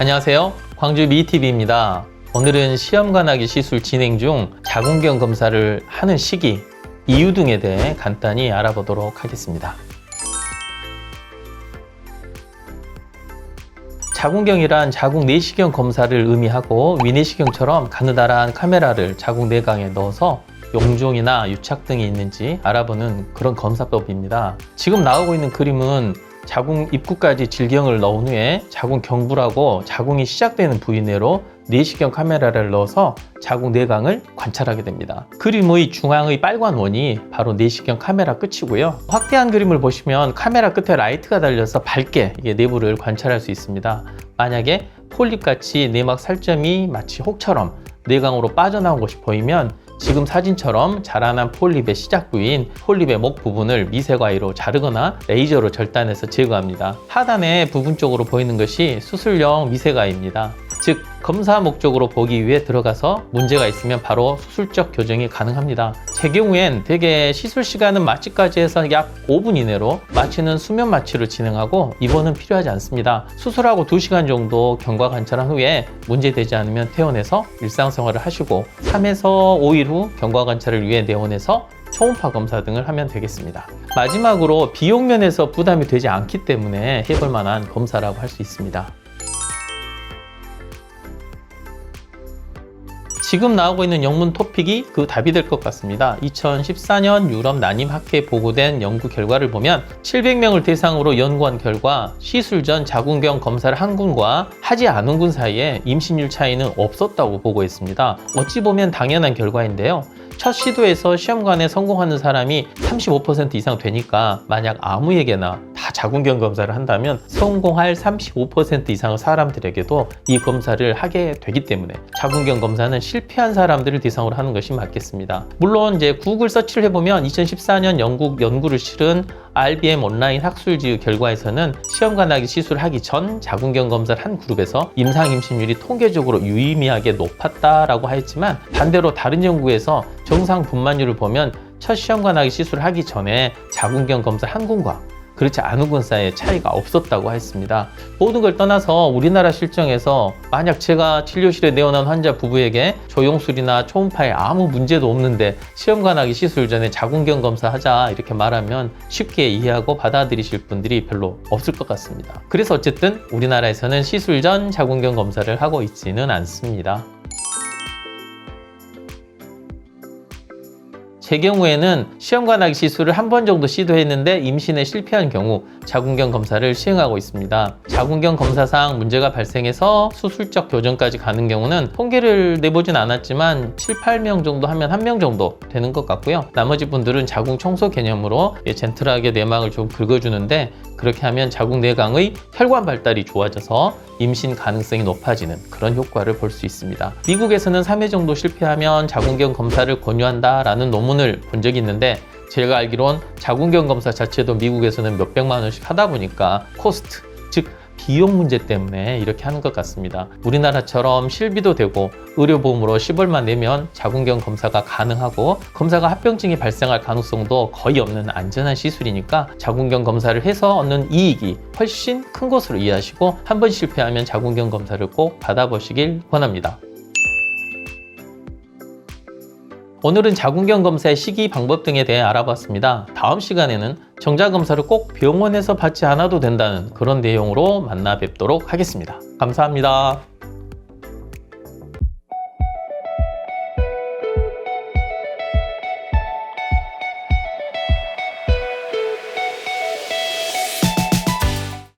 안녕하세요. 광주 미TV입니다. 오늘은 시험관하기 시술 진행 중 자궁경 검사를 하는 시기, 이유 등에 대해 간단히 알아보도록 하겠습니다. 자궁경이란 자궁 내시경 검사를 의미하고 위내시경처럼 가느다란 카메라를 자궁 내강에 넣어서 용종이나 유착 등이 있는지 알아보는 그런 검사법입니다. 지금 나오고 있는 그림은 자궁 입구까지 질경을 넣은 후에 자궁 경부라고 자궁이 시작되는 부위 내로 내시경 카메라를 넣어서 자궁 내강을 관찰하게 됩니다. 그림의 중앙의 빨간 원이 바로 내시경 카메라 끝이고요. 확대한 그림을 보시면 카메라 끝에 라이트가 달려서 밝게 이게 내부를 관찰할 수 있습니다. 만약에 폴립같이 내막 살점이 마치 혹처럼 내강으로 빠져나온 것이 보이면 지금 사진처럼 자라난 폴립의 시작 부위인 폴립의 목 부분을 미세과이로 자르거나 레이저로 절단해서 제거합니다. 하단에 부분적으로 보이는 것이 수술용 미세과입니다. 즉 검사 목적으로 보기 위해 들어가서 문제가 있으면 바로 수술적 교정이 가능합니다. 제 경우엔 대개 시술 시간은 마취까지 해서 약 5분 이내로 마취는 수면 마취를 진행하고 입원은 필요하지 않습니다. 수술하고 2시간 정도 경과 관찰한 후에 문제되지 않으면 퇴원해서 일상생활을 하시고 3에서 5일 후 경과 관찰을 위해 내원해서 초음파 검사 등을 하면 되겠습니다. 마지막으로 비용 면에서 부담이 되지 않기 때문에 해볼 만한 검사라고 할 수 있습니다. 지금 나오고 있는 영문 토픽이 그 답이 될 것 같습니다. 2014년 유럽 난임 학회에 보고된 연구 결과를 보면 700명을 대상으로 연구한 결과 시술 전 자궁경 검사를 한 군과 하지 않은 군 사이에 임신율 차이는 없었다고 보고했습니다. 어찌 보면 당연한 결과인데요. 첫 시도에서 시험관에 성공하는 사람이 35% 이상 되니까 만약 아무에게나 다 자궁경 검사를 한다면 성공할 35% 이상의 사람들에게도 이 검사를 하게 되기 때문에 자궁경 검사는 실패한 사람들을 대상으로 하는 것이 맞겠습니다. 물론 이제 구글 서치를 해보면 2014년 영국 연구를 실은 RBM 온라인 학술지 결과에서는 시험관하기 시술하기 전 자궁경 검사를 한 그룹에서 임상 임신율이 통계적으로 유의미하게 높았다라고 하였지만 반대로 다른 연구에서 정상 분만율을 보면 첫 시험관하기 시술을 하기 전에 자궁경 검사 한 군과 그렇지 않은 군 사이에 차이가 없었다고 했습니다. 모든 걸 떠나서 우리나라 실정에서 만약 제가 진료실에 내원한 환자 부부에게 조영술이나 초음파에 아무 문제도 없는데 시험관하기 시술 전에 자궁경 검사하자 이렇게 말하면 쉽게 이해하고 받아들이실 분들이 별로 없을 것 같습니다. 그래서 어쨌든 우리나라에서는 시술 전 자궁경 검사를 하고 있지는 않습니다. 제 경우에는 시험관하기 시술을 한 번 정도 시도했는데 임신에 실패한 경우 자궁경 검사를 시행하고 있습니다. 자궁경 검사상 문제가 발생해서 수술적 교정까지 가는 경우는 통계를 내보진 않았지만 7, 8명 정도 하면 한명 정도 되는 것 같고요. 나머지 분들은 자궁 청소 개념으로 예, 젠틀하게 내막을 좀 긁어주는데 그렇게 하면 자궁 내강의 혈관 발달이 좋아져서 임신 가능성이 높아지는 그런 효과를 볼 수 있습니다. 미국에서는 3회 정도 실패하면 자궁경 검사를 권유한다라는 논문 을 본 적이 있는데 제가 알기론 자궁경 검사 자체도 미국에서는 몇백만 원씩 하다 보니까 코스트, 즉 비용 문제 때문에 이렇게 하는 것 같습니다. 우리나라처럼 실비도 되고 의료보험으로 10월만 내면 자궁경 검사가 가능하고 검사가 합병증이 발생할 가능성도 거의 없는 안전한 시술이니까 자궁경 검사를 해서 얻는 이익이 훨씬 큰 것으로 이해하시고 한 번 실패하면 자궁경 검사를 꼭 받아보시길 권합니다. 오늘은 자궁경 검사의 시기 방법 등에 대해 알아봤습니다. 다음 시간에는 정자 검사를 꼭 병원에서 받지 않아도 된다는 그런 내용으로 만나 뵙도록 하겠습니다. 감사합니다.